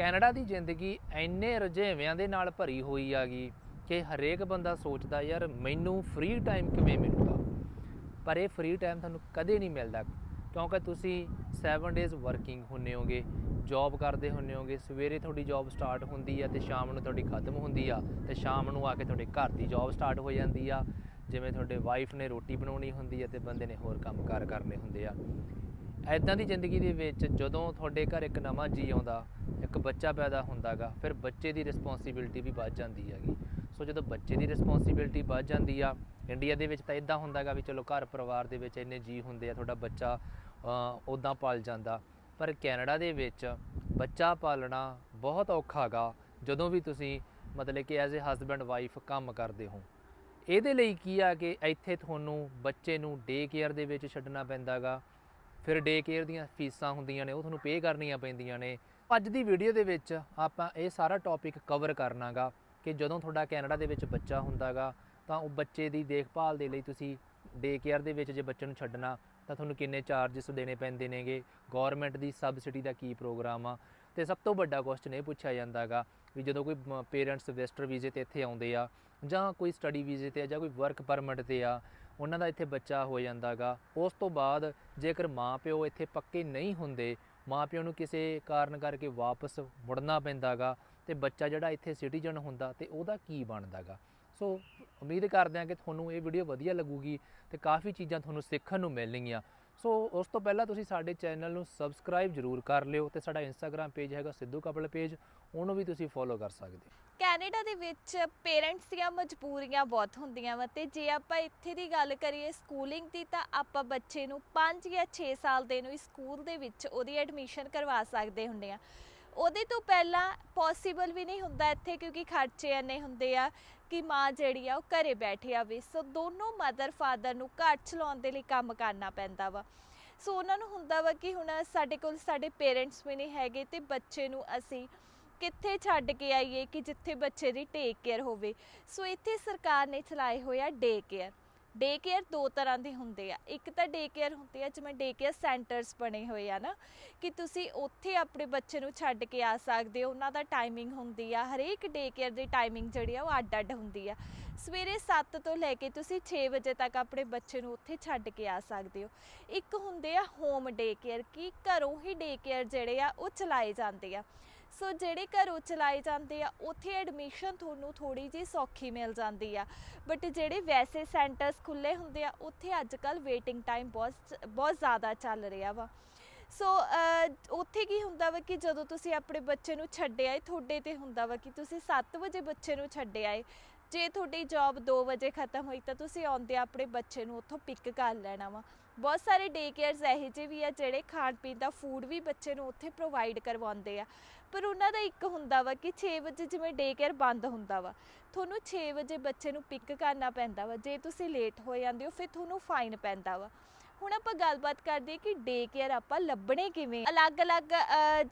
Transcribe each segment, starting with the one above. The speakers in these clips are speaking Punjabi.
ਕੈਨੇਡਾ ਦੀ ਜ਼ਿੰਦਗੀ ਇੰਨੇ ਰੁਝੇਵਿਆਂ ਦੇ ਨਾਲ ਭਰੀ ਹੋਈ ਆਗੀ ਕਿ ਹਰੇਕ ਬੰਦਾ ਸੋਚਦਾ, ਯਾਰ, ਮੈਨੂੰ ਫ੍ਰੀ ਟਾਈਮ ਕਿਵੇਂ ਮਿਲੂਗਾ? ਪਰ ਇਹ ਫ੍ਰੀ ਟਾਈਮ ਤੁਹਾਨੂੰ ਕਦੇ ਨਹੀਂ ਮਿਲਦਾ, ਕਿਉਂਕਿ ਤੁਸੀਂ 7 ਡੇਜ਼ ਵਰਕਿੰਗ ਹੁੰਨੇ ਹੋਗੇ ਜੌਬ ਕਰਦੇ ਹੁੰਨੇ ਹੋਗੇ, ਸਵੇਰੇ ਤੁਹਾਡੀ ਜੌਬ ਸਟਾਰਟ ਹੁੰਦੀ ਆ ਤੇ ਸ਼ਾਮ ਨੂੰ ਤੁਹਾਡੀ ਖਤਮ ਹੁੰਦੀ ਆ ਤੇ ਸ਼ਾਮ ਨੂੰ ਆ ਕੇ ਤੁਹਾਡੇ ਘਰ ਦੀ ਜੌਬ ਸਟਾਰਟ ਹੋ ਜਾਂਦੀ ਆ। ਜਿਵੇਂ ਤੁਹਾਡੇ ਵਾਈਫ ਨੇ ਰੋਟੀ ਬਣਾਉਣੀ ਹੁੰਦੀ ਆ ਤੇ ਬੰਦੇ ਨੇ ਹੋਰ ਕੰਮਕਾਰ ਕਰਨੇ ਹੁੰਦੇ ਆ। ਐਦਾਂ ਦੀ ਜ਼ਿੰਦਗੀ ਦੇ ਵਿੱਚ ਜਦੋਂ ਤੁਹਾਡੇ ਘਰ ਇੱਕ ਨਵਾਂ ਜੀ ਆਉਂਦਾ ਇੱਕ ਬੱਚਾ ਪੈਦਾ ਹੁੰਦਾਗਾ, ਫਿਰ ਬੱਚੇ ਦੀ ਰਿਸਪੌਂਸਿਬਿਲਟੀ ਵੀ ਵੱਧ ਜਾਂਦੀ ਹੈਗੀ। ਸੋ ਜਦੋਂ ਬੱਚੇ ਦੀ ਰਿਸਪੌਂਸਿਬਿਲਟੀ ਵੱਧ ਜਾਂਦੀ ਆ ਇੰਡੀਆ ਦੇ ਵਿੱਚ ਤਾਂ ਇਦਾਂ ਹੁੰਦਾਗਾ ਵੀ ਚਲੋ ਘਰ ਪਰਿਵਾਰ ਦੇ ਵਿੱਚ ਇੰਨੇ ਜੀ ਹੁੰਦੇ ਆ, ਤੁਹਾਡਾ ਬੱਚਾ ਉਦਾਂ ਪਾਲ ਜਾਂਦਾ। ਪਰ ਕੈਨੇਡਾ ਦੇ ਵਿੱਚ ਬੱਚਾ ਪਾਲਣਾ ਬਹੁਤ ਔਖਾ ਗਾ ਜਦੋਂ ਵੀ ਤੁਸੀਂ ਮਤਲਬ ਕਿ ਐਜ਼ ਅ ਹਸਬੈਂਡ ਵਾਈਫ ਕੰਮ ਕਰਦੇ ਹੋ। ਇਹਦੇ ਲਈ ਕੀ ਆ ਕਿ ਇੱਥੇ ਤੁਹਾਨੂੰ ਬੱਚੇ ਨੂੰ ਡੇ ਕੇਅਰ ਦੇ ਵਿੱਚ ਛੱਡਣਾ ਪੈਂਦਾਗਾ। ਫਿਰ ਡੇ ਕੇਅਰ ਦੀਆਂ ਫੀਸਾਂ ਹੁੰਦੀਆਂ ਨੇ, ਉਹ ਤੁਹਾਨੂੰ ਪੇ ਕਰਨੀਆਂ ਪੈਂਦੀਆਂ ਨੇ। ਅੱਜ ਦੀ ਵੀਡੀਓ ਦੇ ਵਿੱਚ ਆਪਾਂ ਇਹ ਸਾਰਾ ਟੌਪਿਕ ਕਵਰ ਕਰਨਾਗਾ ਕਿ ਜਦੋਂ ਤੁਹਾਡਾ ਕੈਨੇਡਾ ਦੇ ਵਿੱਚ ਬੱਚਾ ਹੁੰਦਾਗਾ, ਤਾਂ ਉਹ ਬੱਚੇ ਦੀ ਦੇਖਭਾਲ ਦੇ ਲਈ ਤੁਸੀਂ ਡੇ ਕੇਅਰ ਦੇ ਵਿੱਚ ਜੇ ਬੱਚੇ ਨੂੰ ਛੱਡਣਾ, ਤਾਂ ਤੁਹਾਨੂੰ ਕਿੰਨੇ ਚਾਰजेस ਦੇਣੇ ਪੈਂਦੇ ਨੇਗੇ? ਗਵਰਨਮੈਂਟ ਦੀ ਸਬਸਿਡੀ ਦਾ ਕੀ ਪ੍ਰੋਗਰਾਮ ਆ? ਤੇ ਸਭ ਤੋਂ ਵੱਡਾ ਕੁਐਸਚਨ ਇਹ ਪੁੱਛਿਆ ਜਾਂਦਾਗਾ ਵੀ ਜਦੋਂ ਕੋਈ ਪੇਰੈਂਟਸ ਵੈਸਟਰ ਵੀਜ਼ੇ ਤੇ ਇੱਥੇ ਆਉਂਦੇ ਆ, ਜਾਂ ਕੋਈ ਸਟੱਡੀ ਵੀਜ਼ੇ ਤੇ ਆ, ਜਾਂ ਕੋਈ ਵਰਕ ਪਰਮਿਟ ਤੇ ਆ, ਉਹਨਾਂ ਦਾ ਇੱਥੇ ਬੱਚਾ ਹੋ ਜਾਂਦਾਗਾ। ਉਸ ਤੋਂ ਬਾਅਦ ਜੇਕਰ ਮਾਂ ਪਿਓ ਇੱਥੇ ਪੱਕੇ ਨਹੀਂ ਹੁੰਦੇ ਮਾਪਿਓ ਨੂੰ ਕਿਸੇ ਕਾਰਨ ਕਰਕੇ ਵਾਪਸ ਮੁੜਨਾ ਪੈਂਦਾਗਾ ਤੇ ਬੱਚਾ ਜਿਹੜਾ ਇੱਥੇ ਸਿਟੀਜ਼ਨ ਹੁੰਦਾ ਤੇ ਉਹਦਾ ਕੀ ਬਣਦਾਗਾ। ਸੋ ਉਮੀਦ ਕਰਦੇ ਹਾਂ ਕਿ ਤੁਹਾਨੂੰ ਇਹ ਵੀਡੀਓ ਵਧੀਆ ਲੱਗੂਗੀ ਤੇ ਕਾਫੀ ਚੀਜ਼ਾਂ ਤੁਹਾਨੂੰ ਸਿੱਖਣ ਨੂੰ ਮਿਲਣਗੀਆਂ। ਸੋ ਉਸ ਤੋਂ ਪਹਿਲਾਂ ਤੁਸੀਂ ਸਾਡੇ ਚੈਨਲ ਨੂੰ ਸਬਸਕ੍ਰਾਈਬ ਜਰੂਰ ਕਰ ਲਿਓ ਤੇ ਸਾਡਾ ਇੰਸਟਾਗ੍ਰam ਪੇਜ ਹੈਗਾ ਸਿੱਧੂ ਕਪਲ ਪੇਜ ਉਹਨੂੰ ਵੀ ਤੁਸੀਂ ਫੋਲੋ ਕਰ ਸਕਦੇ ਹੋ। ਕੈਨੇਡਾ ਦੇ ਵਿੱਚ ਪੇਰੈਂਟਸ ਦੀਆਂ ਮਜਬੂਰੀਆਂ ਬਹੁਤ ਹੁੰਦੀਆਂ ਵਾ ਤੇ ਜੇ ਆਪਾਂ ਇੱਥੇ ਦੀ ਗੱਲ ਕਰੀਏ ਸਕੂਲਿੰਗ ਦੀ ਤਾਂ ਆਪਾਂ ਬੱਚੇ ਨੂੰ 5 ਜਾਂ 6 ਸਾਲ ਦੇ ਨੂੰ ਹੀ ਸਕੂਲ ਦੇ ਵਿੱਚ ਉਹਦੀ ਐਡਮਿਸ਼ਨ ਕਰਵਾ ਸਕਦੇ ਹੁੰਦੇ ਆ। ਉਹਦੇ ਤੋਂ ਪਹਿਲਾਂ ਪੋਸੀਬਲ ਵੀ ਨਹੀਂ ਹੁੰਦਾ ਇੱਥੇ ਕਿਉਂਕਿ ਖਰਚੇ ਇੰਨੇ ਹੁੰਦੇ ਆ ਕਿ ਮਾਂ ਜਿਹੜੀ ਆ ਉਹ ਘਰੇ ਬੈਠੇ ਆਵੇ। ਸੋ ਦੋਨੋਂ ਮਦਰ ਫਾਦਰ ਨੂੰ ਘਰ ਚਲਾਉਣ ਦੇ ਲਈ ਕੰਮ ਕਰਨਾ ਪੈਂਦਾ ਵਾ। ਸੋ ਉਹਨਾਂ ਨੂੰ ਹੁੰਦਾ ਵਾ ਕਿ ਹੁਣ ਸਾਡੇ ਕੋਲ ਸਾਡੇ ਪੇਰੈਂਟਸ ਵੀ ਨਹੀਂ ਹੈਗੇ ਤੇ ਬੱਚੇ ਨੂੰ ਅਸੀਂ ਕਿੱਥੇ ਛੱਡ ਕੇ ਆਈਏ ਕਿ ਜਿੱਥੇ ਬੱਚੇ ਦੀ ਟੇਕ ਕੇਅਰ ਹੋਵੇ? ਸੋ ਇੱਥੇ ਸਰਕਾਰ ਨੇ ਚਲਾਏ ਹੋਏ ਆ ਡੇ ਕੇਅਰ ਡੇ ਕੇਅਰ ਦੋ ਤਰ੍ਹਾਂ ਦੇ ਹੁੰਦੇ ਆ। ਇੱਕ ਤਾਂ ਡੇ ਕੇਅਰ ਹੁੰਦੇ ਆ, ਜਿਵੇਂ ਡੇ ਕੇਅਰ ਸੈਂਟਰਸ ਬਣੇ ਹੋਏ ਆ ਨਾ, ਕਿ ਤੁਸੀਂ ਉੱਥੇ ਆਪਣੇ ਬੱਚੇ ਨੂੰ ਛੱਡ ਕੇ ਆ ਸਕਦੇ ਹੋ। ਉਹਨਾਂ ਦਾ ਟਾਈਮਿੰਗ ਹੁੰਦੀ ਆ, ਹਰੇਕ ਡੇ ਕੇਅਰ ਦੀ ਟਾਈਮਿੰਗ ਜਿਹੜੀ ਆ ਉਹ ਅੱਡ-ਅੱਡ ਹੁੰਦੀ ਆ। ਸਵੇਰੇ 7 ਤੋਂ ਲੈ ਕੇ ਤੁਸੀਂ 6 ਵਜੇ ਤੱਕ ਆਪਣੇ ਬੱਚੇ ਨੂੰ ਉੱਥੇ ਛੱਡ ਕੇ ਆ ਸਕਦੇ ਹੋ। ਇੱਕ ਹੁੰਦੇ ਆ ਹੋਮ ਡੇ ਕੇਅਰ ਕਿ ਘਰੋਂ ਹੀ ਡੇ ਕੇਅਰ ਜਿਹੜੇ ਆ ਉਹ ਚਲਾਏ ਜਾਂਦੇ ਆ। ਸੋ ਜਿਹੜੇ ਘਰੋਂ ਚਲਾਏ ਜਾਂਦੇ ਆ, ਉੱਥੇ ਐਡਮਿਸ਼ਨ ਤੁਹਾਨੂੰ ਥੋੜੀ ਜਿਹੀ ਸੌਖੀ ਮਿਲ ਜਾਂਦੀ ਆ। ਬਟ ਜਿਹੜੇ ਵੈਸੇ ਸੈਂਟਰਸ ਖੁੱਲੇ ਹੁੰਦੇ ਆ, ਉੱਥੇ ਅੱਜ ਕੱਲ ਵੇਟਿੰਗ ਟਾਈਮ ਬਹੁਤ ਬਹੁਤ ਜ਼ਿਆਦਾ ਚੱਲ ਰਿਹਾ ਵਾ। ਸੋ ਉੱਥੇ ਕੀ ਹੁੰਦਾ ਵਾ ਕਿ ਜਦੋਂ ਤੁਸੀਂ ਆਪਣੇ ਬੱਚੇ ਨੂੰ ਛੱਡਿਆ ਏ, ਤੁਹਾਡੇ ਤੇ ਹੁੰਦਾ ਵਾ ਕਿ ਤੁਸੀਂ 7 ਵਜੇ ਬੱਚੇ ਨੂੰ ਛੱਡਿਆ ਏ। ਜੇ ਤੁਹਾਡੀ ਜੌਬ 2 ਵਜੇ ਖਤਮ ਹੋਈ ਤਾਂ ਤੁਸੀਂ ਆਉਂਦੇ ਆਪਣੇ ਬੱਚੇ ਨੂੰ ਉੱਥੋਂ ਪਿਕ ਕਰ ਲੈਣਾ ਵਾ। ਬਹੁਤ ਸਾਰੇ ਡੇ ਕੇਅਰਸ ਇਹੋ ਜਿਹੇ ਵੀ ਆ ਜਿਹੜੇ ਖਾਣ ਪੀਣ ਦਾ ਫੂਡ ਵੀ ਬੱਚੇ ਨੂੰ ਉੱਥੇ ਪ੍ਰੋਵਾਈਡ ਕਰਵਾਉਂਦੇ ਆ। ਪਰ ਉਹਨਾਂ ਦਾ ਇੱਕ ਹੁੰਦਾ ਵਾ ਕਿ 6 ਵਜੇ ਜਿਵੇਂ ਡੇ ਕੇਅਰ ਬੰਦ ਹੁੰਦਾ ਵਾ, ਤੁਹਾਨੂੰ 6 ਵਜੇ ਬੱਚੇ ਨੂੰ ਪਿਕ ਕਰਨਾ ਪੈਂਦਾ ਵਾ। ਜੇ ਤੁਸੀਂ ਲੇਟ ਹੋ ਜਾਂਦੇ ਹੋ, ਫਿਰ ਤੁਹਾਨੂੰ ਫਾਈਨ ਪੈਂਦਾ ਵਾ। ਹੁਣ ਆਪਾਂ ਗੱਲਬਾਤ ਕਰਦੇ ਕਿ ਡੇ ਕੇਅਰ ਆਪਾਂ ਲੱਭਣੇ ਕਿਵੇਂ ਅਲੱਗ-ਅਲੱਗ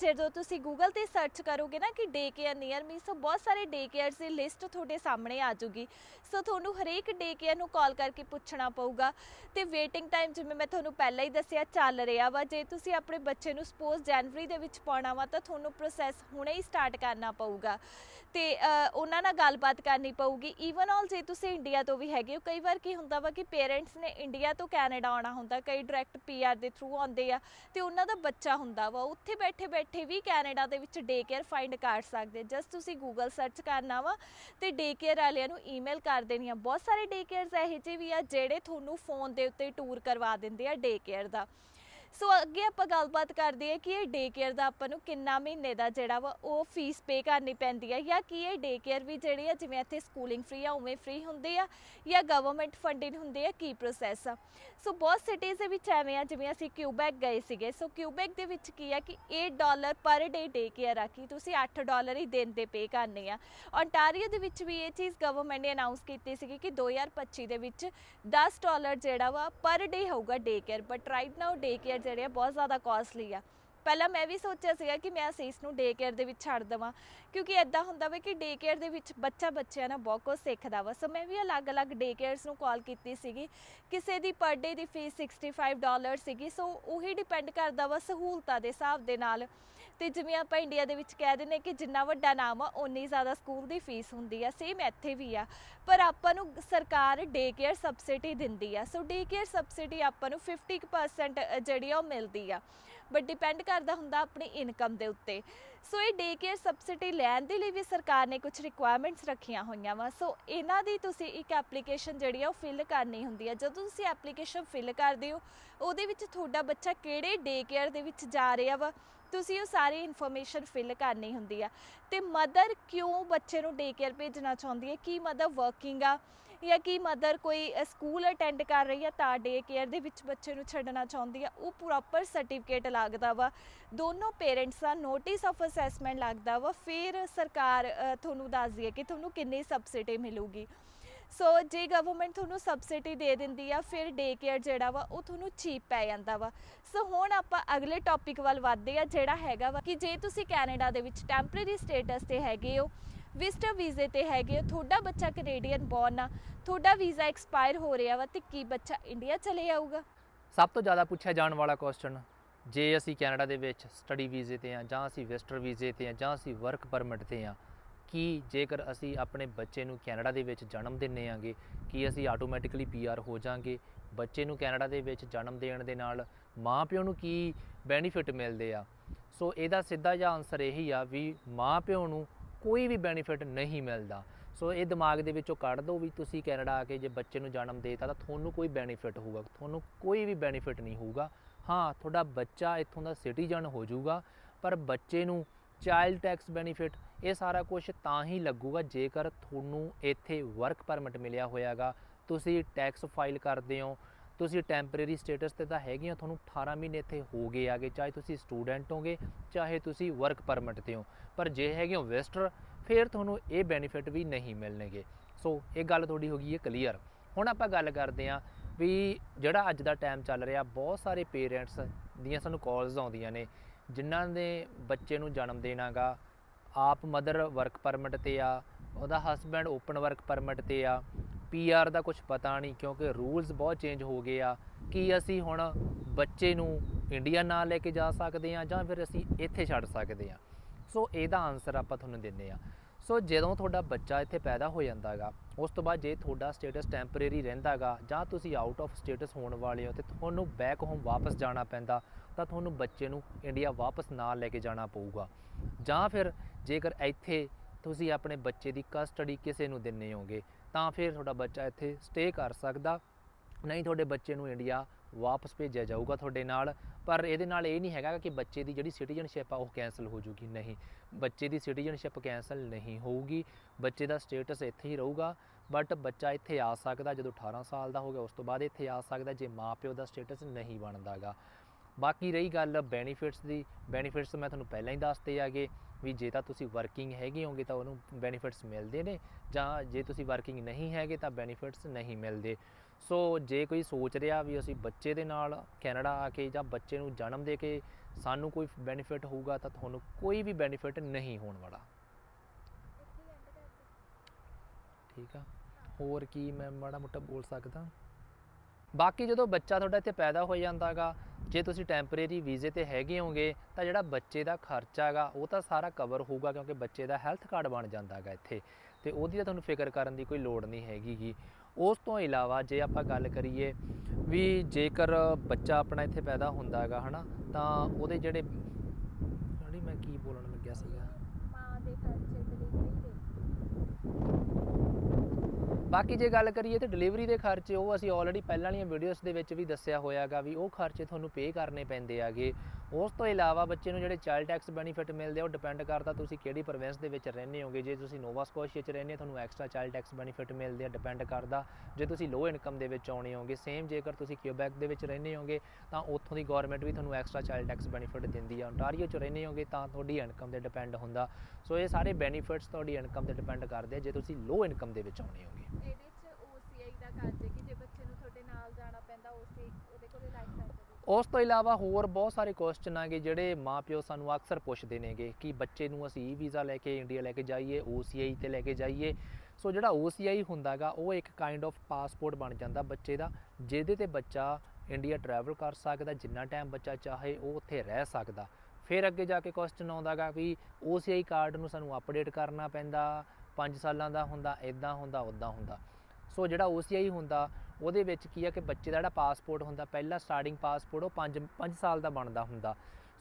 ਜਦੋਂ ਤੁਸੀਂ ਗੂਗਲ ਤੇ ਸਰਚ ਕਰੋਗੇ ਨਾ ਕਿ ਡੇ ਕੇਅਰ ਨੀਅਰ ਮੀ ਸੋ ਬਹੁਤ ਸਾਰੇ ਡੇ ਕੇਅਰਸ ਦੀ ਲਿਸਟ ਤੁਹਾਡੇ ਸਾਹਮਣੇ ਆ ਜੂਗੀ ਸੋ ਤੁਹਾਨੂੰ ਹਰੇਕ ਡੇ ਕੇਅਰ ਨੂੰ ਕਾਲ ਕਰਕੇ ਪੁੱਛਣਾ ਪਊਗਾ। ਤੇ ਵੇਟਿੰਗ ਟਾਈਮ ਜਿਵੇਂ ਮੈਂ ਤੁਹਾਨੂੰ ਪਹਿਲਾਂ ਹੀ ਦੱਸਿਆ, ਚੱਲ ਰਿਹਾ ਵਾ। ਜੇ ਤੁਸੀਂ ਆਪਣੇ ਬੱਚੇ ਨੂੰ ਸਪੋਜ਼ ਜਨਵਰੀ ਦੇ ਵਿੱਚ ਪਾਉਣਾ ਵਾ, ਤਾਂ ਤੁਹਾਨੂੰ ਪ੍ਰੋਸੈਸ ਹੁਣੇ ਹੀ ਸਟਾਰਟ ਕਰਨਾ ਪਊਗਾ। ਤੇ ਉਹਨਾਂ ਨਾਲ ਗੱਲਬਾਤ ਕਰਨੀ ਪਊਗੀ। ਈਵਨ ਆਲ ਜੇ ਤੁਸੀਂ ਇੰਡੀਆ ਤੋਂ ਵੀ ਹੈਗੇ ਹੋ, ਕਈ ਵਾਰ ਕੀ ਹੁੰਦਾ ਵਾ ਕਿ ਪੇਰੈਂਟਸ ਨੇ ਇੰਡੀਆ ਤੋਂ ਕੈਨੇਡਾ ਆਉਣਾ ਹੁੰਦਾ ਕਈ ਡਾਇਰੈਕਟ ਪੀਆਰ ਦੇ ਥਰੂ ਆਉਂਦੇ ਆ ਤੇ ਉਹਨਾਂ ਦਾ ਬੱਚਾ ਹੁੰਦਾ ਵਾ, ਉੱਥੇ ਬੈਠੇ ਬੈਠੇ ਵੀ ਕੈਨੇਡਾ ਦੇ ਵਿੱਚ ਡੇ ਕੇਅਰ ਫਾਈਂਡ ਕਰ ਸਕਦੇ ਜਸਟ ਤੁਸੀਂ ਗੂਗਲ ਸਰਚ ਕਰਨਾ ਵਾ ਤੇ ਡੇ ਕੇਅਰ ਵਾਲਿਆਂ ਨੂੰ ਈਮੇਲ ਕਰ ਦੇਣੀ ਆ ਬਹੁਤ ਸਾਰੇ ਡੇ ਕੇਅਰਸ ਇਹੋ ਜਿਹੇ ਵੀ ਆ ਜਿਹੜੇ ਤੁਹਾਨੂੰ ਫੋਨ ਦੇ ਉੱਤੇ ਟੂਰ ਕਰਵਾ ਦਿੰਦੇ ਆ ਡੇ ਕੇਅਰ ਦਾ। ਸੋ ਅੱਗੇ ਆਪਾਂ ਗੱਲਬਾਤ ਕਰਦੇ ਹਾਂ ਕਿ ਇਹ ਡੇ ਕੇਅਰ ਦਾ ਆਪਾਂ ਨੂੰ ਕਿੰਨਾ ਮਹੀਨੇ ਦਾ ਜਿਹੜਾ ਵਾ ਉਹ ਫੀਸ ਪੇ ਕਰਨੀ ਪੈਂਦੀ ਹੈ ਜਾਂ ਕੀ ਇਹ ਡੇ ਕੇਅਰ ਵੀ ਜਿਹੜੇ ਆ, ਜਿਵੇਂ ਇੱਥੇ ਸਕੂਲਿੰਗ ਫ੍ਰੀ ਆ, ਉਵੇਂ ਫ੍ਰੀ ਹੁੰਦੇ ਆ ਜਾਂ ਗਵਰਨਮੈਂਟ ਫੰਡਡ ਹੁੰਦੇ ਆ, ਕੀ ਪ੍ਰੋਸੈਸ ਆ? ਸੋ ਬਹੁਤ ਸਿਟੀਜ਼ ਦੇ ਵਿੱਚ ਐਵੇਂ ਆ, ਜਿਵੇਂ ਅਸੀਂ ਕਿਊਬੈਕ ਗਏ ਸੀਗੇ। ਸੋ ਕਿਊਬੈਕ ਦੇ ਵਿੱਚ ਕੀ ਆ ਕਿ 8 ਡਾਲਰ ਪਰ ਡੇ ਡੇ ਕੇਅਰ ਆ, ਕਿ ਤੁਸੀਂ 8 ਡਾਲਰ ਹੀ ਦਿਨ ਦੇ ਪੇ ਕਰਨੇ ਆ। ਓਨਟਾਰੀਓ ਦੇ ਵਿੱਚ ਵੀ ਇਹ ਚੀਜ਼ ਗਵਰਨਮੈਂਟ ਨੇ ਅਨਾਉਂਸ ਕੀਤੀ ਸੀਗੀ ਕਿ 2025 ਦੇ ਵਿੱਚ 10 ਡਾਲਰ ਜਿਹੜਾ ਵਾ ਪਰ ਡੇ ਹੋਊਗਾ day care but right now day care ਜਿਹੜੇ ਆ, ਬਹੁਤ ਜ਼ਿਆਦਾ ਕਾਸਟਲੀ ਆ। ਪਹਿਲਾਂ ਮੈਂ ਵੀ ਸੋਚਿਆ ਸੀਗਾ ਕਿ ਮੈਂ ਅਸੀਸ ਨੂੰ ਡੇ ਕੇਅਰ ਦੇ ਵਿੱਚ ਛੱਡ ਦਵਾਂ, ਕਿਉਂਕਿ ਐਦਾਂ ਹੁੰਦਾ ਵਾ ਕਿ ਡੇ ਕੇਅਰ ਦੇ ਵਿੱਚ ਬੱਚਾ ਬੱਚਿਆਂ ਨਾਲ ਬਹੁਤ ਕੁਝ ਸਿੱਖਦਾ ਵਾ। ਸੋ ਮੈਂ ਵੀ ਅਲੱਗ-ਅਲੱਗ ਡੇ ਕੇਅਰਸ ਨੂੰ ਕਾਲ ਕੀਤੀ ਸੀਗੀ। ਕਿਸੇ ਦੀ ਪਰ ਡੇ ਦੀ ਫੀਸ 65 ਡਾਲਰ ਸੀਗੀ। ਸੋ ਉਹੀ ਡਿਪੈਂਡ ਕਰਦਾ ਵਾ ਸਹੂਲਤਾਂ ਦੇ ਹਿਸਾਬ ਦੇ ਨਾਲ। ਤੇ ਜਿਵੇਂ ਆਪਾਂ ਇੰਡੀਆ ਦੇ ਵਿੱਚ ਕਹਿ ਦਿੰਦੇ ਕਿ ਜਿੰਨਾ ਵੱਡਾ ਨਾਮ ਆ, ਓਨੀ ਜ਼ਿਆਦਾ ਸਕੂਲ ਦੀ ਫੀਸ ਹੁੰਦੀ ਆ। ਸੇਮ ਇੱਥੇ ਵੀ ਆ। ਪਰ ਆਪਾਂ ਨੂੰ ਸਰਕਾਰ ਡੇ ਕੇਅਰ ਸਬਸਿਡੀ ਦਿੰਦੀ ਆ। ਸੋ ਡੇ ਕੇਅਰ ਸਬਸਿਡੀ ਆਪਾਂ ਨੂੰ 50% ਜਿਹੜੀ ਆ ਉਹ ਮਿਲਦੀ ਆ। ਬਟ ਡਿਪੈਂਡ ਕਰਦਾ ਹੁੰਦਾ ਆਪਣੀ ਇਨਕਮ ਦੇ ਉੱਤੇ। ਸੋ ਇਹ ਡੇ ਕੇਅਰ ਸਬਸਿਡੀ ਲੈਣ ਦੇ ਲਈ ਵੀ ਸਰਕਾਰ ਨੇ ਕੁਝ ਰਿਕੁਆਇਰਮੈਂਟਸ ਰੱਖੀਆਂ ਹੋਈਆਂ ਵਾ। ਸੋ ਇਹਨਾਂ ਦੀ ਤੁਸੀਂ ਇੱਕ ਐਪਲੀਕੇਸ਼ਨ ਜਿਹੜੀ ਆ ਉਹ ਫਿਲ ਕਰਨੀ ਹੁੰਦੀ ਆ। ਜਦੋਂ ਤੁਸੀਂ ਐਪਲੀਕੇਸ਼ਨ ਫਿਲ ਕਰਦੇ ਹੋ, ਉਹਦੇ ਵਿੱਚ ਤੁਹਾਡਾ ਬੱਚਾ ਕਿਹੜੇ ਡੇ ਕੇਅਰ ਦੇ ਵਿੱਚ ਜਾ ਰਿਹਾ ਵਾ? ਤੁਸੀਂ ਉਹ ਸਾਰੀ ਇਨਫੋਰਮੇਸ਼ਨ ਫਿਲ ਕਰਨੀ ਹੁੰਦੀ ਆ। ਤੇ ਮਦਰ ਕਿਉਂ ਬੱਚੇ ਨੂੰ ਡੇ ਕੇਅਰ ਭੇਜਣਾ ਚਾਹੁੰਦੀ ਹੈ ਕੀ ਮਦਰ ਵਰਕਿੰਗ ਆ? ਜਾਂ ਕੀ ਮਦਰ ਕੋਈ ਸਕੂਲ ਅਟੈਂਡ ਕਰ ਰਹੀ ਆ ਤਾਂ ਡੇ ਕੇਅਰ ਦੇ ਵਿੱਚ ਬੱਚੇ ਨੂੰ ਛੱਡਣਾ ਚਾਹੁੰਦੀ ਆ? ਉਹ ਪ੍ਰੋਪਰ ਸਰਟੀਫਿਕੇਟ ਲੱਗਦਾ ਵਾ। ਦੋਨੋਂ ਪੇਰੈਂਟਸ ਦਾ ਨੋਟਿਸ ਆਫ ਅਸੈਸਮੈਂਟ ਲੱਗਦਾ ਵਾ। ਫਿਰ ਸਰਕਾਰ ਤੁਹਾਨੂੰ ਦੱਸਦੀ ਹੈ ਕਿ ਤੁਹਾਨੂੰ ਕਿੰਨੀ ਸਬਸਿਡੀ ਮਿਲੂਗੀ। ਸੋ ਜੇ ਗਵਰਨਮੈਂਟ ਤੁਹਾਨੂੰ ਸਬਸਿਡੀ ਦੇ ਦਿੰਦੀ ਆ, ਫਿਰ ਡੇ ਕੇਅਰ ਜਿਹੜਾ ਵਾ, ਉਹ ਤੁਹਾਨੂੰ ਚੀਪ ਪੈ ਜਾਂਦਾ ਵਾ। ਸੋ ਹੁਣ ਆਪਾਂ ਅਗਲੇ ਟੌਪਿਕ ਵੱਲ ਵਧਦੇ ਆ, ਜਿਹੜਾ ਹੈਗਾ ਵਾ ਕਿ ਜੇ ਤੁਸੀਂ ਕੈਨੇਡਾ ਦੇ ਵਿੱਚ ਟੈਂਪਰੇਰੀ ਸਟੇਟਸ ਤੇ ਹੈਗੇ ਹੋ ਵਿਜ਼ਟਰ ਵੀਜ਼ੇ ਤੇ ਹੈਗੇ ਤੁਹਾਡਾ ਬੱਚਾ ਕੈਨੇਡੀਅਨ ਬੌਰਨ ਆ, ਤੁਹਾਡਾ ਵੀਜ਼ਾ ਐਕਸਪਾਇਰ ਹੋ ਰਿਹਾ ਵਾ, ਤੇ ਕੀ ਬੱਚਾ ਇੰਡੀਆ ਚਲੇ ਆਊਗਾ? ਸਭ ਤੋਂ ਜ਼ਿਆਦਾ ਪੁੱਛਿਆ ਜਾਣ ਵਾਲਾ ਕੁਐਸਚਨ ਜੇ ਅਸੀਂ ਕੈਨੇਡਾ ਦੇ ਵਿੱਚ ਸਟੱਡੀ ਵੀਜ਼ੇ ਤੇ ਆ, ਜਾਂ ਅਸੀਂ ਵਿਜ਼ਟਰ ਵੀਜ਼ੇ ਤੇ ਆ, ਜਾਂ ਅਸੀਂ ਵਰਕ ਪਰਮਿਟ ਤੇ ਆ ਕੀ ਜੇਕਰ ਅਸੀਂ ਆਪਣੇ ਬੱਚੇ ਨੂੰ ਕੈਨੇਡਾ ਦੇ ਵਿੱਚ ਜਨਮ ਦਿੰਨੇ ਆਂਗੇ, ਕੀ ਅਸੀਂ ਆਟੋਮੈਟਿਕਲੀ ਪੀਆਰ ਹੋ ਜਾਾਂਗੇ? ਬੱਚੇ ਨੂੰ ਕੈਨੇਡਾ ਦੇ ਵਿੱਚ ਜਨਮ ਦੇਣ ਦੇ ਨਾਲ ਮਾਪਿਓ ਨੂੰ ਕੀ ਬੈਨੀਫਿਟ ਮਿਲਦੇ ਆ? ਸੋ ਇਹਦਾ ਸਿੱਧਾ ਜਿਹਾ ਆਨਸਰ ਇਹੀ ਆ ਵੀ ਮਾਪਿਓ ਨੂੰ ਕੋਈ ਵੀ ਬੈਨੀਫਿਟ ਨਹੀਂ ਮਿਲਦਾ। ਸੋ ਇਹ ਦਿਮਾਗ ਦੇ ਵਿੱਚੋਂ ਕੱਢ ਦਿਓ ਵੀ ਤੁਸੀਂ ਕੈਨੇਡਾ ਆ ਕੇ ਜੇ ਬੱਚੇ ਨੂੰ ਜਨਮ ਦੇਤਾ ਤਾਂ ਤੁਹਾਨੂੰ ਕੋਈ ਬੈਨੀਫਿਟ ਹੋਊਗਾ, ਤੁਹਾਨੂੰ ਕੋਈ ਵੀ ਬੈਨੀਫਿਟ ਨਹੀਂ ਹੋਊਗਾ। ਹਾਂ, ਤੁਹਾਡਾ ਬੱਚਾ ਇੱਥੋਂ ਦਾ ਸਿਟੀਜ਼ਨ ਹੋ ਜਾਊਗਾ, ਪਰ ਬੱਚੇ ਨੂੰ ਚਾਈਲਡ ਟੈਕਸ ਬੈਨੀਫਿਟ ਇਹ ਸਾਰਾ ਕੁਝ ਤਾਂ ਹੀ ਲੱਗੂਗਾ ਜੇਕਰ ਤੁਹਾਨੂੰ ਇੱਥੇ ਵਰਕ ਪਰਮਿਟ ਮਿਲਿਆ ਹੋਇਆਗਾ। ਤੁਸੀਂ ਟੈਕਸ ਫਾਈਲ ਕਰਦੇ ਹੋ, ਤੁਸੀਂ ਟੈਂਪਰੇਰੀ ਸਟੇਟਸ ਤੇ ਤਾਂ ਹੈਗੇ ਹੋ ਤੁਹਾਨੂੰ 18 ਮਹੀਨੇ ਇੱਥੇ ਹੋ ਗਏ ਆਗੇ, ਚਾਹੇ ਤੁਸੀਂ ਸਟੂਡੈਂਟ ਹੋਗੇ, ਚਾਹੇ ਤੁਸੀਂ ਵਰਕ ਪਰਮਿਟ ਤੇ ਹੋ। ਪਰ ਜੇ ਹੈਗੇ ਹੋ ਵਿਜ਼ਟਰ ਫਿਰ ਤੁਹਾਨੂੰ ਇਹ ਬੈਨੀਫਿਟ ਵੀ ਨਹੀਂ ਮਿਲਣਗੇ। ਸੋ ਇਹ ਗੱਲ ਤੁਹਾਡੀ ਹੋ ਗਈ ਹੈ ਕਲੀਅਰ ਹੁਣ ਆਪਾਂ ਗੱਲ ਕਰਦੇ ਹਾਂ ਵੀ ਜਿਹੜਾ ਅੱਜ ਦਾ ਟਾਈਮ ਚੱਲ ਰਿਹਾ, ਬਹੁਤ ਸਾਰੇ ਪੇਰੈਂਟਸ ਦੀਆਂ ਸਾਨੂੰ ਕਾਲਸ ਆਉਂਦੀਆਂ ਨੇ, ਜਿਨ੍ਹਾਂ ਦੇ ਬੱਚੇ ਨੂੰ ਜਨਮ ਦੇਣਾਗਾ ਆਪ ਮਦਰ ਵਰਕ ਪਰਮਿਟ ਤੇ ਆ, ਉਹਦਾ ਹਸਬੈਂਡ ਓਪਨ ਵਰਕ ਪਰਮਿਟ ਤੇ ਆ। ਪੀਆਰ ਦਾ ਕੁਝ ਪਤਾ ਨਹੀਂ ਕਿਉਂਕਿ ਰੂਲਸ ਬਹੁਤ ਚੇਂਜ ਹੋ ਗਏ ਆ। ਕੀ ਅਸੀਂ ਹੁਣ ਬੱਚੇ ਨੂੰ ਇੰਡੀਆ ਨਾਲ ਲੈ ਕੇ ਜਾ ਸਕਦੇ ਆ ਜਾਂ ਫਿਰ ਅਸੀਂ ਇੱਥੇ ਛੱਡ ਸਕਦੇ ਆ? ਸੋ ਇਹਦਾ ਆਨਸਰ ਆਪਾਂ ਤੁਹਾਨੂੰ ਦਿੰਨੇ ਆ। ਸੋ ਜਦੋਂ ਤੁਹਾਡਾ ਬੱਚਾ ਇੱਥੇ ਪੈਦਾ ਹੋ ਜਾਂਦਾਗਾ ਉਸ ਤੋਂ ਬਾਅਦ ਜੇ ਤੁਹਾਡਾ ਸਟੇਟਸ ਟੈਂਪਰੇਰੀ ਰਹਿੰਦਾਗਾ ਜਾਂ ਤੁਸੀਂ ਆਊਟ ਆਫ ਸਟੇਟਸ ਹੋਣ ਵਾਲੇ ਹੋ ਤੇ ਤੁਹਾਨੂੰ ਬੈਕ ਹੋਮ ਵਾਪਸ ਜਾਣਾ ਪੈਂਦਾ, ਤਾਂ ਤੁਹਾਨੂੰ ਬੱਚੇ ਨੂੰ ਇੰਡੀਆ ਵਾਪਸ ਨਾਲ ਲੈ ਕੇ ਜਾਣਾ ਪਊਗਾ। ਜਾਂ ਫਿਰ ਜੇਕਰ ਇੱਥੇ ਤੁਸੀਂ ਆਪਣੇ ਬੱਚੇ ਦੀ ਕਸਟਡੀ ਕਿਸੇ ਨੂੰ ਦਿੰਨੇ ਹੋਗੇ, ਤਾਂ ਫਿਰ ਤੁਹਾਡਾ ਬੱਚਾ ਇੱਥੇ ਸਟੇ ਕਰ ਸਕਦਾ। ਨਹੀਂ ਤੁਹਾਡੇ ਬੱਚੇ ਨੂੰ ਇੰਡੀਆ ਵਾਪਸ ਭੇਜਿਆ ਜਾਊਗਾ ਤੁਹਾਡੇ ਨਾਲ। ਪਰ ਇਹਦੇ ਨਾਲ ਇਹ ਨਹੀਂ ਹੈਗਾ ਕਿ ਬੱਚੇ ਦੀ ਜਿਹੜੀ ਸਿਟੀਜ਼ਨਸ਼ਿਪ ਆ ਉਹ ਕੈਨਸਲ ਹੋ ਜੂਗੀ। ਨਹੀਂ, ਬੱਚੇ ਦੀ ਸਿਟੀਜ਼ਨਸ਼ਿਪ ਕੈਨਸਲ ਨਹੀਂ ਹੋਊਗੀ। ਬੱਚੇ ਦਾ ਸਟੇਟਸ ਇੱਥੇ ਹੀ ਰਹੂਗਾ। ਬਟ ਬੱਚਾ ਇੱਥੇ ਆ ਸਕਦਾ ਜਦੋਂ 18 ਸਾਲ ਦਾ ਹੋ ਗਿਆ, ਉਸ ਤੋਂ ਬਾਅਦ ਇੱਥੇ ਆ ਸਕਦਾ ਜੇ ਮਾਪਿਓ ਦਾ ਸਟੇਟਸ ਨਹੀਂ ਬਣਦਾਗਾ। ਬਾਕੀ ਰਹੀ ਗੱਲ ਬੈਨੀਫਿਟਸ ਦੀ। ਬੈਨੀਫਿਟਸ ਮੈਂ ਤੁਹਾਨੂੰ ਪਹਿਲਾਂ ਹੀ ਦੱਸਤੇ ਆਗੇ ਵੀ ਜੇ ਤਾਂ ਤੁਸੀਂ ਵਰਕਿੰਗ ਹੈਗੇ ਹੋਗੇ ਤਾਂ ਉਹਨੂੰ ਬੈਨੀਫਿਟਸ ਮਿਲਦੇ ਨੇ ਜਾਂ ਜੇ ਤੁਸੀਂ ਵਰਕਿੰਗ ਨਹੀਂ ਹੈਗੇ ਤਾਂ ਬੈਨੀਫਿਟਸ ਨਹੀਂ ਮਿਲਦੇ। ਸੋ ਜੇ ਕੋਈ ਸੋਚ ਰਿਹਾ ਵੀ ਅਸੀਂ ਬੱਚੇ ਦੇ ਨਾਲ ਕੈਨੇਡਾ ਆ ਕੇ ਜਾਂ ਬੱਚੇ ਨੂੰ ਜਨਮ ਦੇ ਕੇ ਸਾਨੂੰ ਕੋਈ ਬੈਨੀਫਿਟ ਹੋਊਗਾ ਤਾਂ ਤੁਹਾਨੂੰ ਕੋਈ ਵੀ ਬੈਨੀਫਿਟ ਨਹੀਂ ਹੋਣ ਵਾਲਾ। ਠੀਕ ਆ। ਹੋਰ ਕੀ ਮੈਂ ਮਾੜਾ ਮੋਟਾ ਬੋਲ ਸਕਦਾ? ਬਾਕੀ ਜਦੋਂ ਬੱਚਾ ਤੁਹਾਡਾ ਇੱਥੇ ਪੈਦਾ ਹੋ ਜਾਂਦਾਗਾ, ਜੇ ਤੁਸੀਂ ਟੈਂਪਰੇਰੀ ਵੀਜ਼ੇ ਤੇ ਹੈਗੇ ਹੋਗੇ, ਤਾਂ ਜਿਹੜਾ ਬੱਚੇ ਦਾ ਖਰਚਾ ਹੈਗਾ, ਉਹ ਤਾਂ ਸਾਰਾ ਕਵਰ ਹੋਊਗਾ ਕਿਉਂਕਿ ਬੱਚੇ ਦਾ ਹੈਲਥ ਕਾਰਡ ਬਣ ਜਾਂਦਾਗਾ ਇੱਥੇ। ਤੇ ਉਹਦੀ ਤਾਂ ਤੁਹਾਨੂੰ ਫਿਕਰ ਕਰਨ ਦੀ ਕੋਈ ਲੋੜ ਨਹੀਂ ਹੈਗੀਗੀ। ਉਸ ਤੋਂ ਇਲਾਵਾ ਜੇ ਆਪਾਂ ਗੱਲ ਕਰੀਏ ਵੀ ਜੇਕਰ ਬੱਚਾ ਆਪਣਾ ਇੱਥੇ ਪੈਦਾ ਹੁੰਦਾ ਹੁੰਦਾਗਾ, ਹਨਾ, ਤਾਂ ਉਹਦੇ ਜਿਹੜੇ ਜਿਹੜੀ ਮੈਂ ਕੀ ਬੋਲਣ ਲੱਗਿਆ ਸੀਗਾ ਮਾਂ ਦੇ ਖਰਚੇ ਡਿਲੀਵਰੀ ਦੇ ਬਾਕੀ ਜੇ ਗੱਲ ਕਰੀਏ ਤੇ ਡਿਲੀਵਰੀ ਦੇ ਖਰਚੇ, ਉਹ ਅਸੀਂ ਆਲਰੇਡੀ ਪਹਿਲਾਂ ਵਾਲੀਆਂ ਵੀਡੀਓਜ਼ ਦੇ ਵਿੱਚ ਵੀ ਦੱਸਿਆ ਹੋਇਆਗਾ ਵੀ ਉਹ ਖਰਚੇ ਤੁਹਾਨੂੰ ਪੇ ਕਰਨੇ ਪੈਂਦੇ ਆਗੇ। ਉਸ ਤੋਂ ਇਲਾਵਾ ਬੱਚੇ ਨੂੰ ਜਿਹੜੇ ਚਾਈਲਡ ਟੈਕਸ ਬੈਨੀਫਿਟ ਮਿਲਦੇ ਆ, ਉਹ ਡਿਪੈਂਡ ਕਰਦਾ ਤੁਸੀਂ ਕਿਹੜੀ ਪ੍ਰੋਵਿੰਸ ਦੇ ਵਿੱਚ ਰਹਿੰਦੇ ਹੋਗੇ। ਜੇ ਤੁਸੀਂ ਨੋਵਾ ਸਕੋਸ਼ੀਆ 'ਚ ਰਹਿੰਦੇ ਹੋ ਤੁਹਾਨੂੰ ਐਕਸਟਰਾ ਚਾਈਲਡ ਟੈਕਸ ਬੈਨੀਫਿਟ ਮਿਲਦੇ ਆ ਡਿਪੈਂਡ ਕਰਦਾ। ਜੇ ਤੁਸੀਂ ਲੋ ਇਨਕਮ ਦੇ ਵਿੱਚ ਆਉਣੇ ਹੋਗੇ ਸੇਮ ਜੇਕਰ ਤੁਸੀਂ ਕਿਊਬੈਕ ਦੇ ਵਿੱਚ ਰਹਿੰਦੇ ਹੋਗੇ, ਤਾਂ ਉੱਥੋਂ ਦੀ ਗਵਰਨਮੈਂਟ ਵੀ ਤੁਹਾਨੂੰ ਐਕਸਟਰਾ ਚਾਈਲਡ ਟੈਕਸ ਬੈਨੀਫਿਟ ਦਿੰਦੀ ਆ। Ontario 'ਚ ਰਹਿੰਦੇ ਹੋਗੇ, ਤਾਂ ਤੁਹਾਡੀ ਇਨਕਮ ਤੇ ਡਿਪੈਂਡ ਹੁੰਦਾ। ਸੋ ਇਹ ਸਾਰੇ ਬੈਨੀਫਿਟਸ ਤੁਹਾਡੀ ਇਨਕਮ ਤੇ ਡਿਪੈਂਡ ਕਰਦੇ ਆ, ਜੇ ਤੁਸੀਂ ਲੋ ਇਨਕਮ ਦੇ ਵਿੱਚ ਆਉਣੇ ਹੋਗੇ। OCI ਦਾ ਜੇ ਬੱਚੇ ਨੂੰ ਤੁਹਾਡੇ ਨਾਲ ਜਾਣਾ ਪੈਂਦਾ ਉਸੇ ਉਹਦੇ ਕੋਲੇ ਲਾਈਫ ਸੈਂਟਰ ਉਸ ਤੋਂ ਇਲਾਵਾ ਹੋਰ ਬਹੁਤ ਸਾਰੇ ਕੁਐਸਚਨ ਆਗੇ ਜਿਹੜੇ ਮਾਪਿਓ ਸਾਨੂੰ ਅਕਸਰ ਪੁੱਛਦੇ ਨੇਗੇ ਕਿ ਬੱਚੇ ਨੂੰ ਅਸੀਂ ਈ ਵੀਜ਼ਾ ਲੈ ਕੇ ਇੰਡੀਆ ਲੈ ਕੇ ਜਾਈਏ OCI ਤੇ ਲੈ ਕੇ ਜਾਈਏ। ਸੋ ਜਿਹੜਾ OCI ਹੁੰਦਾਗਾ ਉਹ ਇੱਕ ਕਾਈਂਡ ਆਫ ਪਾਸਪੋਰਟ ਬਣ ਜਾਂਦਾ ਬੱਚੇ ਦਾ, ਜਿਹਦੇ ਤੇ ਬੱਚਾ ਇੰਡੀਆ ਟਰੈਵਲ ਕਰ ਸਕਦਾ, ਜਿੰਨਾ ਟਾਈਮ ਬੱਚਾ ਚਾਹੇ ਉਹ ਉੱਥੇ ਰਹਿ ਸਕਦਾ। ਫਿਰ ਅੱਗੇ ਜਾ ਕੇ ਕੁਐਸਚਨ ਆਉਂਦਾਗਾ ਵੀ OCI ਕਾਰਡ ਨੂੰ ਸਾਨੂੰ ਅਪਡੇਟ ਕਰਨਾ ਪੈਂਦਾ 5 ਸਾਲਾਂ ਦਾ ਹੁੰਦਾ ਇਦਾਂ ਹੁੰਦਾ ਉਦਾਂ ਹੁੰਦਾ। ਸੋ ਜਿਹੜਾ OCI ਹੁੰਦਾ, ਉਹਦੇ ਵਿੱਚ ਕੀ ਆ ਕਿ ਬੱਚੇ ਦਾ ਜਿਹੜਾ ਪਾਸਪੋਰਟ ਹੁੰਦਾ, ਪਹਿਲਾ ਸਟਾਰਟਿੰਗ ਪਾਸਪੋਰਟ ਉਹ 5 5 ਸਾਲ ਦਾ ਬਣਦਾ ਹੁੰਦਾ।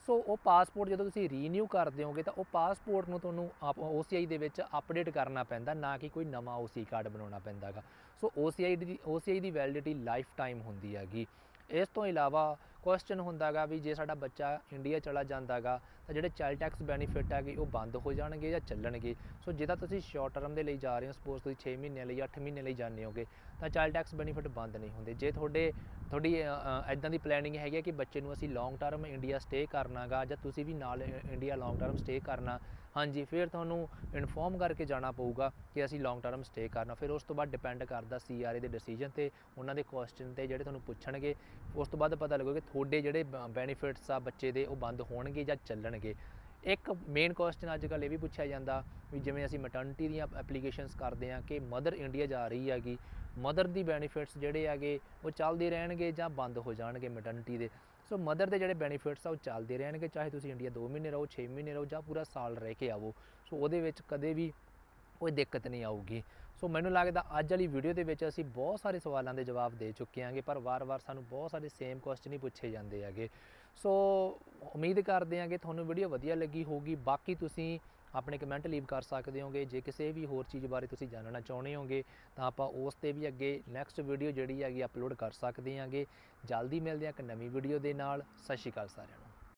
ਸੋ ਉਹ ਪਾਸਪੋਰਟ ਜਦੋਂ ਤੁਸੀਂ ਰੀਨਿਊ ਕਰਦੇ ਹੋਗੇ ਤਾਂ ਉਹ ਪਾਸਪੋਰਟ ਨੂੰ ਤੁਹਾਨੂੰ OCI ਦੇ ਵਿੱਚ ਅਪਡੇਟ ਕਰਨਾ ਪੈਂਦਾ, ਨਾ ਕਿ ਕੋਈ ਨਵਾਂ OCI ਕਾਰਡ ਬਣਾਉਣਾ ਪੈਂਦਾਗਾ। ਸੋ OCI ਦੀ OCI ਦੀ ਵੈਲਿਡਿਟੀ ਲਾਈਫ ਟਾਈਮ ਹੁੰਦੀ ਹੈਗੀ। ਇਸ ਤੋਂ ਇਲਾਵਾ ਕੁਐਸਚਨ ਹੁੰਦਾਗਾ ਵੀ ਜੇ ਸਾਡਾ ਬੱਚਾ ਇੰਡੀਆ ਚਲਾ ਜਾਂਦਾਗਾ, ਤਾਂ ਜਿਹੜੇ ਚਾਈਲਡ ਟੈਕਸ ਬੈਨੀਫਿਟ ਹੈਗੇ ਉਹ ਬੰਦ ਹੋ ਜਾਣਗੇ ਜਾਂ ਚੱਲਣਗੇ? ਸੋ ਜੇ ਤਾਂ ਤੁਸੀਂ ਸ਼ਾਰਟ ਟਰਮ ਦੇ ਲਈ ਜਾ ਰਹੇ ਹੋ ਸਪੋਜ਼ ਤੁਸੀਂ 6 ਮਹੀਨੇ ਲਈ 8 ਮਹੀਨੇ ਲਈ ਜਾਂਦੇ ਹੋਗੇ, ਤਾਂ ਚਾਈਲਡ ਟੈਕਸ ਬੈਨੀਫਿਟ ਬੰਦ ਨਹੀਂ ਹੁੰਦੇ। ਜੇ ਤੁਹਾਡੇ, ਤੁਹਾਡੀ ਐਦਾਂ ਦੀ ਪਲੈਨਿੰਗ ਹੈਗੀ ਹੈ ਕਿ ਬੱਚੇ ਨੂੰ ਅਸੀਂ ਲੌਂਗ ਟਰਮ ਇੰਡੀਆ ਸਟੇ ਕਰਨਾਗਾ ਜਾਂ ਤੁਸੀਂ ਵੀ ਨਾਲ ਇੰਡੀਆ ਲੌਂਗ ਟਰਮ ਸਟੇ ਕਰਨਾ, ਹਾਂਜੀ, ਫਿਰ ਤੁਹਾਨੂੰ ਇਨਫੋਰਮ ਕਰਕੇ ਜਾਣਾ ਪਊਗਾ ਕਿ ਅਸੀਂ ਲੌਂਗ ਟਰਮ ਸਟੇ ਕਰਨਾ। ਫਿਰ ਉਸ ਤੋਂ ਬਾਅਦ ਡਿਪੈਂਡ ਕਰਦਾ ਸੀਆਰਏ ਦੇ ਡਿਸੀਜਨ ਤੇ, ਉਹਨਾਂ ਦੇ ਕੁਐਸਚਨ ਤੇ ਜਿਹੜੇ ਤੁਹਾਨੂੰ ਪੁੱਛਣਗੇ, ਉਸ ਤੋਂ ਬਾਅਦ ਪਤਾ ਲੱਗੂਗਾ ਕਿ ਤੁਹਾਡੇ ਜਿਹੜੇ ਬੈਨੀਫਿਟਸ ਆ ਬੱਚੇ ਦੇ, ਉਹ ਬੰਦ ਹੋਣਗੇ ਜਾਂ ਚੱਲਣਗੇ? ਇੱਕ ਮੇਨ ਕੁਐਸਚਨ ਅੱਜ ਕੱਲ੍ਹ ਇਹ ਵੀ ਪੁੱਛਿਆ ਜਾਂਦਾ ਵੀ ਜਿਵੇਂ ਅਸੀਂ ਮੈਟਰਨਿਟੀ ਦੀਆਂ ਐਪਲੀਕੇਸ਼ਨਸ ਕਰਦੇ ਆ ਕਿ ਮਦਰ ਇੰਡੀਆ ਜਾ ਰਹੀ ਹੈਗੀ ਮਦਰ ਦੀ ਬੈਨੀਫਿਟਸ ਜਿਹੜੇ ਹੈਗੇ, ਉਹ ਚੱਲਦੇ ਰਹਿਣਗੇ ਜਾਂ ਬੰਦ ਹੋ ਜਾਣਗੇ ਮੈਟਰਨਿਟੀ ਦੇ? ਸੋ ਮਦਰ ਦੇ ਜਿਹੜੇ ਬੈਨੀਫਿਟਸ ਆ, ਉਹ ਚੱਲਦੇ ਰਹਿਣਗੇ, ਚਾਹੇ ਤੁਸੀਂ ਇੰਡੀਆ 2 ਮਹੀਨੇ ਰਹੋ 6 ਮਹੀਨੇ ਰਹੋ ਜਾਂ ਪੂਰਾ ਸਾਲ ਰਹਿ ਕੇ ਆਵੋ। ਸੋ ਉਹਦੇ ਵਿੱਚ ਕਦੇ ਵੀ ਕੋਈ ਦਿੱਕਤ ਨਹੀਂ ਆਊਗੀ। ਸੋ ਮੈਨੂੰ ਲੱਗਦਾ ਅੱਜ ਵਾਲੀ ਵੀਡੀਓ ਦੇ ਵਿੱਚ ਅਸੀਂ ਬਹੁਤ ਸਾਰੇ ਸਵਾਲਾਂ ਦੇ ਜਵਾਬ ਦੇ ਚੁੱਕੇ ਹਾਂਗੇ, ਪਰ ਵਾਰ-ਵਾਰ ਸਾਨੂੰ ਬਹੁਤ ਸਾਰੇ ਸੇਮ ਕੁਐਸਚਨ ਹੀ ਪੁੱਛੇ ਜਾਂਦੇ ਹੈਗੇ। ਸੋ ਉਮੀਦ ਕਰਦੇ ਹਾਂਗੇ ਤੁਹਾਨੂੰ ਵੀਡੀਓ ਵਧੀਆ ਲੱਗੀ ਹੋਊਗੀ। ਬਾਕੀ ਤੁਸੀਂ ਆਪਣੇ ਕਮੈਂਟ ਲੀਵ ਕਰ ਸਕਦੇ ਹੋਗੇ। ਜੇ ਕਿਸੇ ਵੀ ਹੋਰ ਚੀਜ਼ ਬਾਰੇ ਤੁਸੀਂ ਜਾਣਨਾ ਚਾਹੁੰਦੇ ਹੋਗੇ, ਤਾਂ ਆਪਾਂ ਉਸ ਤੇ ਵੀ ਅੱਗੇ ਨੈਕਸਟ ਵੀਡੀਓ ਜਿਹੜੀ ਹੈਗੀ ਅਪਲੋਡ ਕਰ ਸਕਦੇ ਹਾਂਗੇ। ਜਲਦੀ ਮਿਲਦੇ ਹਾਂ ਇੱਕ ਨਵੀਂ ਵੀਡੀਓ ਦੇ ਨਾਲ। ਸਤਿ ਸ਼੍ਰੀ ਅਕਾਲ ਸਾਰਿਆਂ ਨੂੰ।